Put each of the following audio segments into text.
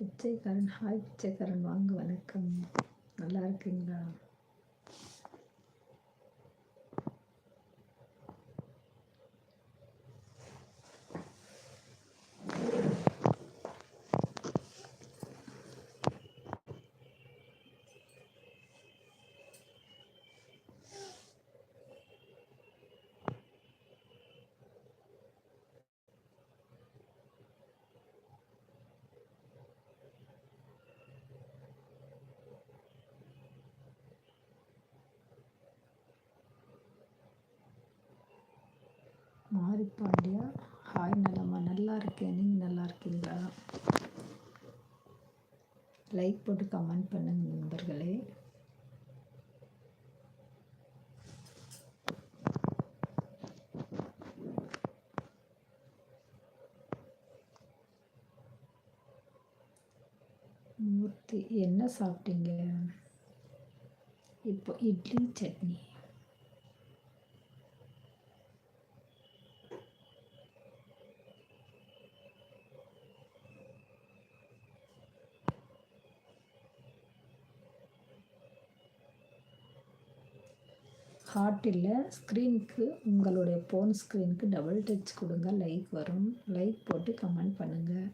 பிச்சைக்காரன் hi பிச்சைக்காரன் வாங்க வணக்கம். நல்லா இருக்கீங்களா? மாரி பாண்டியா ஹாய் நலமா நல்லா இருக்கேன். நீங்கள் நல்லா இருக்கீங்களா? லைக் போட்டு கமெண்ட் பண்ணுங்க நண்பர்களே. மூர்த்தி என்ன சாப்பிட்டீங்க? இப்போ இட்லி சட்னி. ஹார்ட் இல்லை ஸ்க்ரீனுக்கு உங்களுடைய ஃபோன் ஸ்க்ரீனுக்கு டபுள் டச் கொடுங்க. லைக் வரும். லைக் போட்டு கமெண்ட் பண்ணுங்கள்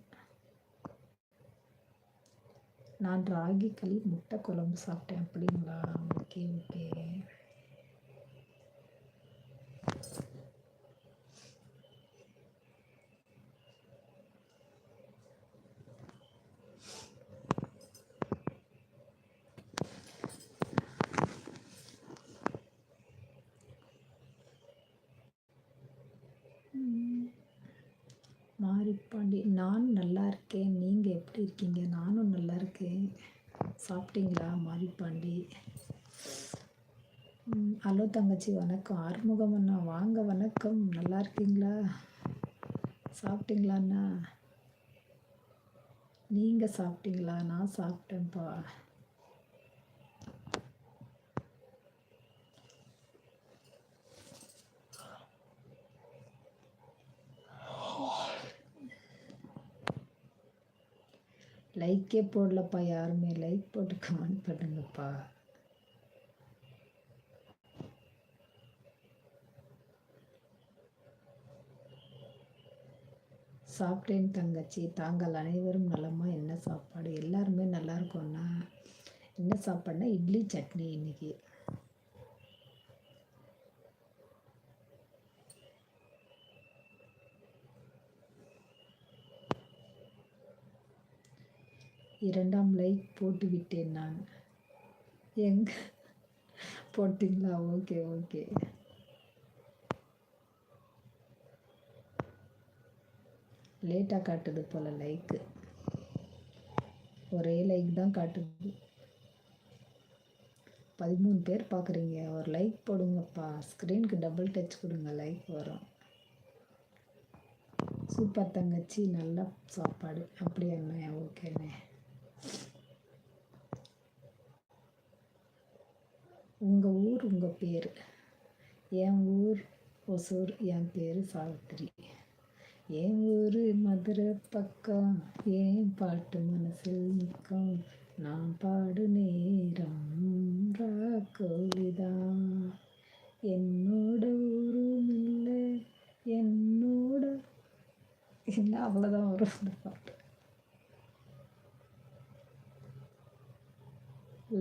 நான் ராகி களி முட்டை குழம்பு சாப்பிட்டேன் அப்படிங்களா? ஓகே ஓகே மாரிப்பாண்டி நான் நல்லா இருக்கேன் நீங்கள் எப்படி இருக்கீங்க. நானும் நல்லா இருக்கேன். சாப்பிட்டீங்களா? மாரிப்பாண்டி ஹலோ தங்கச்சி வணக்கம். ஆறுமுகம் அண்ணா வாங்க வணக்கம். நல்லா இருக்கீங்களா? சாப்பிட்டீங்களாண்ணா நீங்கள் சாப்பிட்டீங்களா? நான் சாப்பிட்டேன்ப்பா. லைக்கே போடலப்பா யாருமே லைக் போட்டு கமெண்ட் பண்ணுங்கப்பா. சாப்பிட்டேன் தங்கச்சி. தாங்கள் அனைவரும் நலமா? என்ன சாப்பாடு? எல்லாருமே நல்லா இருக்கோம்னா என்ன சாப்பாடுனா இட்லி சட்னி இன்னைக்கு. இரண்டாம் லைக் போட்டு விட்டேன் நான். எங்க போட்டிங்களா? Okay okay. லேட்டாக காட்டுது போல் லைக்கு. ஒரே லைக் தான் காட்டுது. பதிமூணு பேர் பார்க்குறீங்க ஒரு லைக் போடுங்கப்பா. ஸ்க்ரீனுக்கு டபுள் டச் கொடுங்க. லைக் வரும். சூப்பர் தங்கச்சி. நல்ல சாப்பாடு. அப்படியா என்ன ஓகேண்ணே உங்கள் ஊர் உங்கள் பேர். என் ஊர் ஒசூர் என் பேர் சாவித்திரி. என் ஊர் மதுரை பக்கம் ஏன் பாட்டு மனசில் நிற்கும். நான் பாடு நேரம் கோழிதான் என்னோட ஊரும் இல்லை என்னோட என்ன? அவ்வளோதான் வரும் அந்த பாட்டு.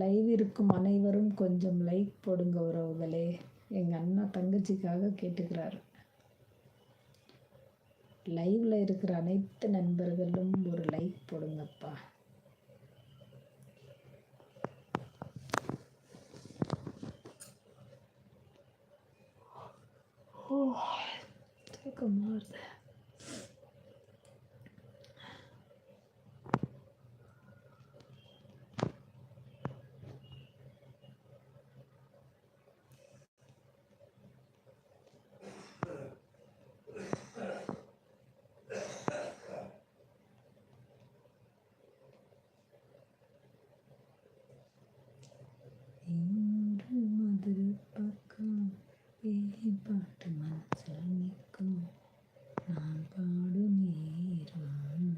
லைவ் இருக்கும் அனைவரும் கொஞ்சம் லைக் போடுங்க உறவுகளே. எங்கள் அண்ணா தங்கச்சிக்காக கேட்டுக்கிறாரு. லைவில் இருக்கிற அனைத்து நண்பர்களும் ஒரு லைக் போடுங்கப்பா. ஓ தூக்கமாக வருது இன்று மதுரை பக்கம் ஏன் பாட்டு மனசில் நிற்கும் நான் பாடும் நேரம்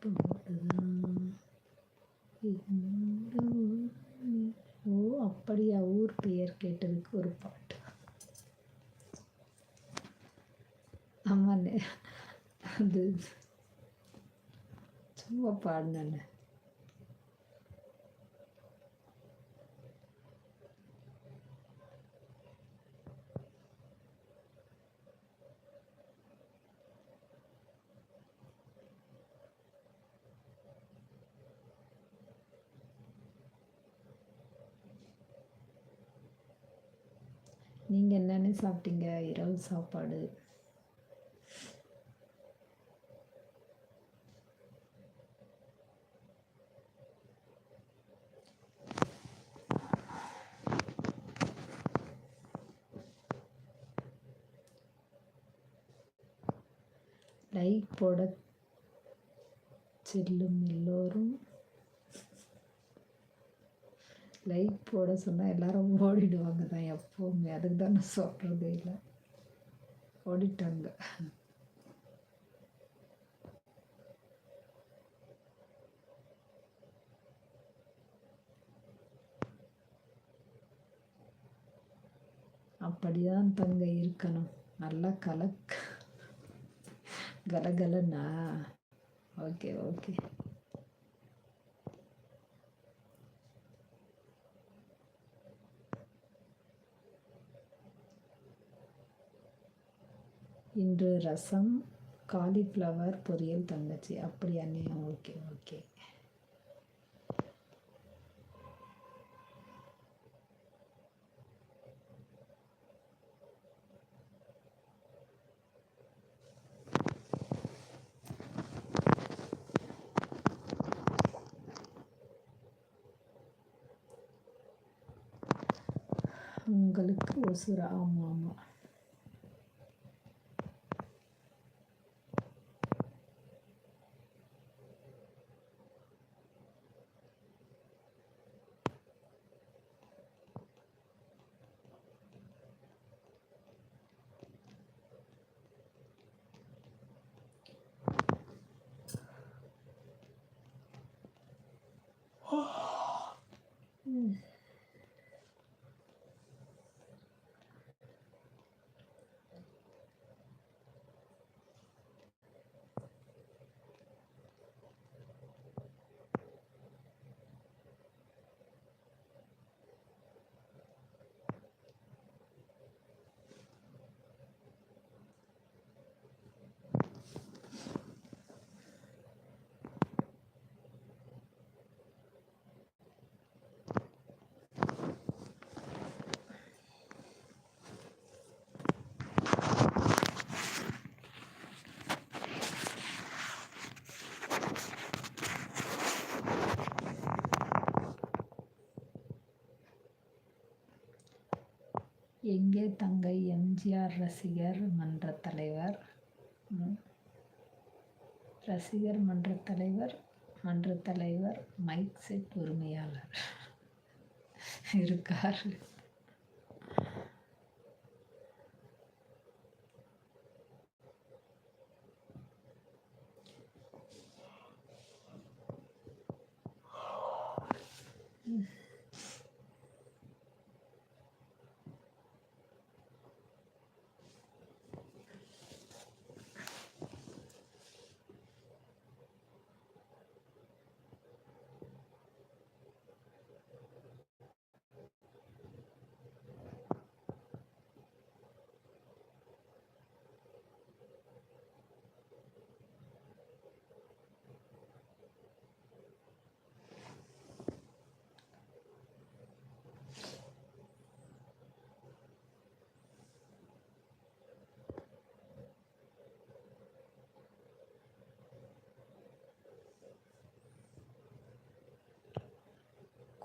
போட்டுதான் ஊர் பெயர் கேட்டதுக்கு ஒரு பாட்டு. ஆமாண்ணே. அது சும்மா பாடினேண்ணே. நீங்கள் என்னென்ன சாப்பிட்டீங்க? இரவு சாப்பாடு. லைக் போட செல்லும் எல்லோரும் லைக் போட சொன்னால் எல்லாரும் ஓடிடுவாங்க தான் எப்போவுமே. அதுக்கு தான் நான் சொல்கிறதே இல்லை. ஓடிட்டாங்க. அப்படிதான் தங்க இருக்கணும். நல்லா கலக் கலகலன்னா ஓகே ஓகே. இன்று ரசம் காலிஃப்ளவர் பொரியல் தங்கச்சி. அப்படியாண்ணே ஓகே ஓகே. உங்களுக்கு ஒசுரா ஆமாம் ஆமாம் எங்கே தங்கை எம்ஜிஆர் ரசிகர் மன்ற தலைவர்? ரசிகர் மன்ற தலைவர் மன்ற தலைவர் மைக் செட் உரிமையாளர். இருக்கார்.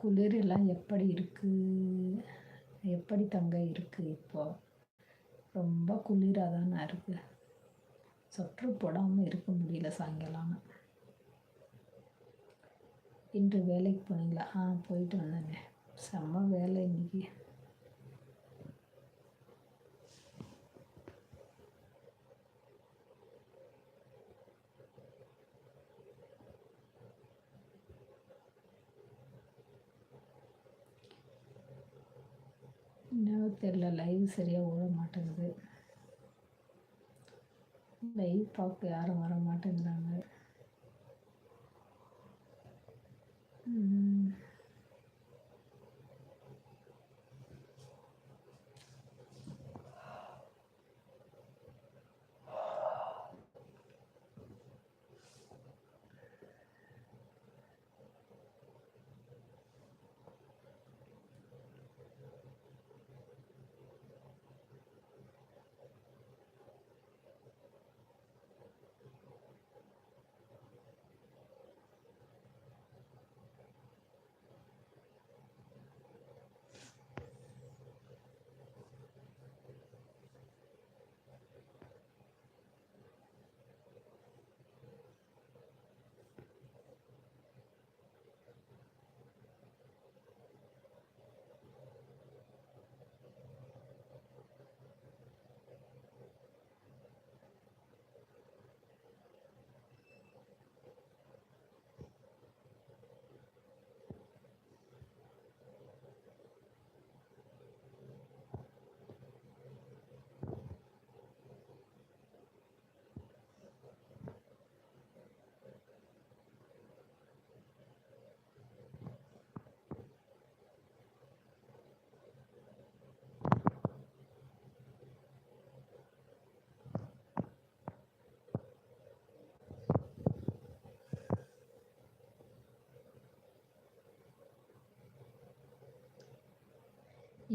குளிர் எல்லாம் எப்படி இருக்குது எப்படி தங்க இருக்குது இப்போ? ரொம்ப குளிராக தானே இருக்குது சொற்று போடாமல் இருக்க முடியல சாயங்காலம். இன்று வேலைக்கு போனீங்களா? ஆ போயிட்டு வந்தேங்க செம்ம வேலை இன்றைக்கி தெரில லைவ் சரியாக ஓட மாட்டேங்குது லைவ் பார்க்க யாரும் வர மாட்டேங்கிறாங்க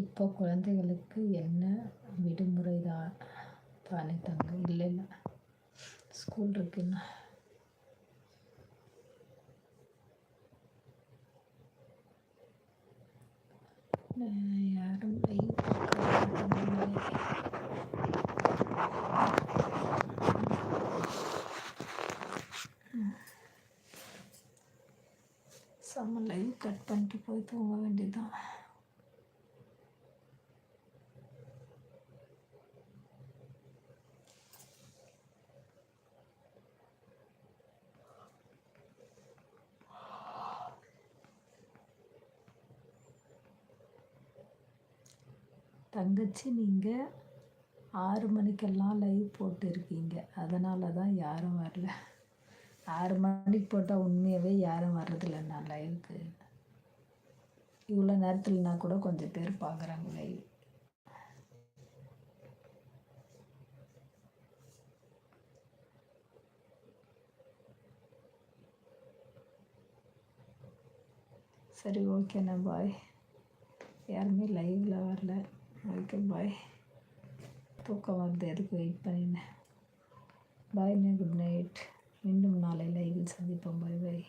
இப்போ குழந்தைகளுக்கு என்ன விடுமுறை தான் தானே தங்க இல்லை இல்லை. ஸ்கூல் இருக்குன்னா யாரும் லைவ் செம்ம லைவ் கட் பண்ணிட்டு போய் தூங்க வேண்டியதுதான். தங்கச்சி நீங்கள் ஆறு மணிக்கெல்லாம் லைவ் போட்டிருக்கீங்க. அதனால தான் யாரும் வரல. ஆறு மணிக்கு போட்டால் உண்மையாகவே யாரும் வர்றதில்ல நான் லைவுக்கு இவ்வளோ நேரத்துலனா கூட கொஞ்சம் பேர் பார்க்குறாங்க லைவ் சரி ஓகேண்ணா பாய் யாருமே லைவில் வரல. ஓகே பாய் தூக்கம் வருது எதுக்கு வெயிட் பண்ணினேன். பாய்ண்ணே குட் நைட் மீண்டும் நாளை லைவில் சந்திப்போம். பாய் பாய்